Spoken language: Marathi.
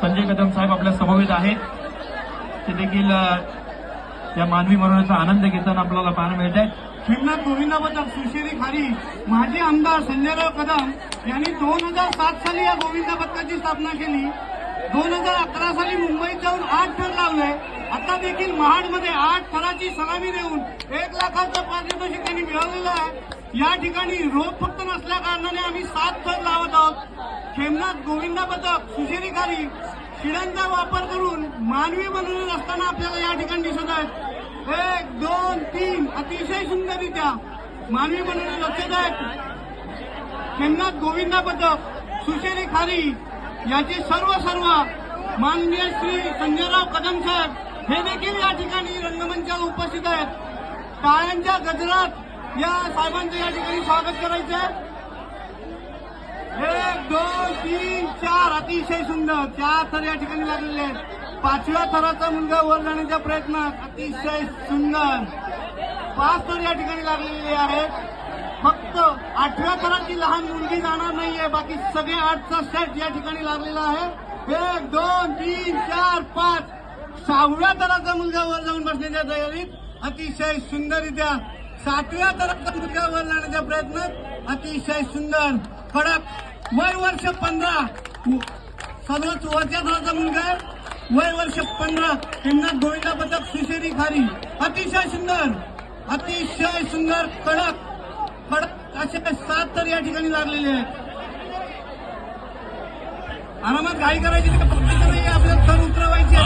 संजय कदम साहेब आपल्या समवेत आहेत. ते देखील या मानवी मरणाचा आनंद घेताना आपल्याला पाहायला मिळत आहेत. खिमनाथ गोविंदा पथक सुशेरी खारी माजी आमदार संजयराव कदम यांनी दोन हजार सात साली या गोविंदा पथकाची स्थापना केली. दोन हजार अकरा साली मुंबईत जाऊन आठ थर लावले. आता देखील महाडमध्ये आठ थराची सलामी देऊन एक लाखाचं पारितोषिक त्यांनी मिळवलेलं आहे. या ठिकाणी रोप फक्त नसल्या कारणाने आम्ही सात थर लावत खेमनाथ गोविंदा पथक सुशेरी खारी शिडांचा वापर करून मानवी मनोरंजन असताना आपल्याला या ठिकाणी दिसत आहेत. एक दोन तीन अतिशय सुंदररित्या मानवी बनवले लक्षात आहेत. खेमनाथ गोविंदा पथक सुशेरी खारी याचे सर्व सर्व माननीय श्री संजयराव कदम साहेब हे देखील या ठिकाणी रंगमंचावर उपस्थित आहेत. टाळ्यांच्या गजरात या साहेबांचं या ठिकाणी स्वागत करायचं आहे एक दोन तीन चार अतिशय सुंदर. चार थर या ठिकाणी लागलेले आहेत. पाचव्या थराचा मुलगा वर जाण्याच्या प्रयत्नात अतिशय सुंदर. पाच थर या ठिकाणी लागलेले आहेत. फक्त आठव्या थराची लहान मुलगी जाणार नाहीये. बाकी सगळे आठचा सेट या ठिकाणी लागलेला आहे. एक दोन तीन चार पाच. सहाव्या थराचा मुलगा वर जाऊन बसण्याच्या तयारीत अतिशय सुंदररित्या सातव्या थराचा मुलगा वर जाण्याच्या प्रयत्नात अतिशय सुंदर. कडक वय वर्ष पंधरा. सर्वच वरच्या थराचा मुलगा वय वर्ष पंधरा. हिमनाथ गोविंदा पथक सुशेरी खारी अतिशय सुंदर. अतिशय सुंदर कडक. कडक असे सात तर या ठिकाणी लागलेले आहेत. आरामात घाई करायची आपल्याला तर उतरवायची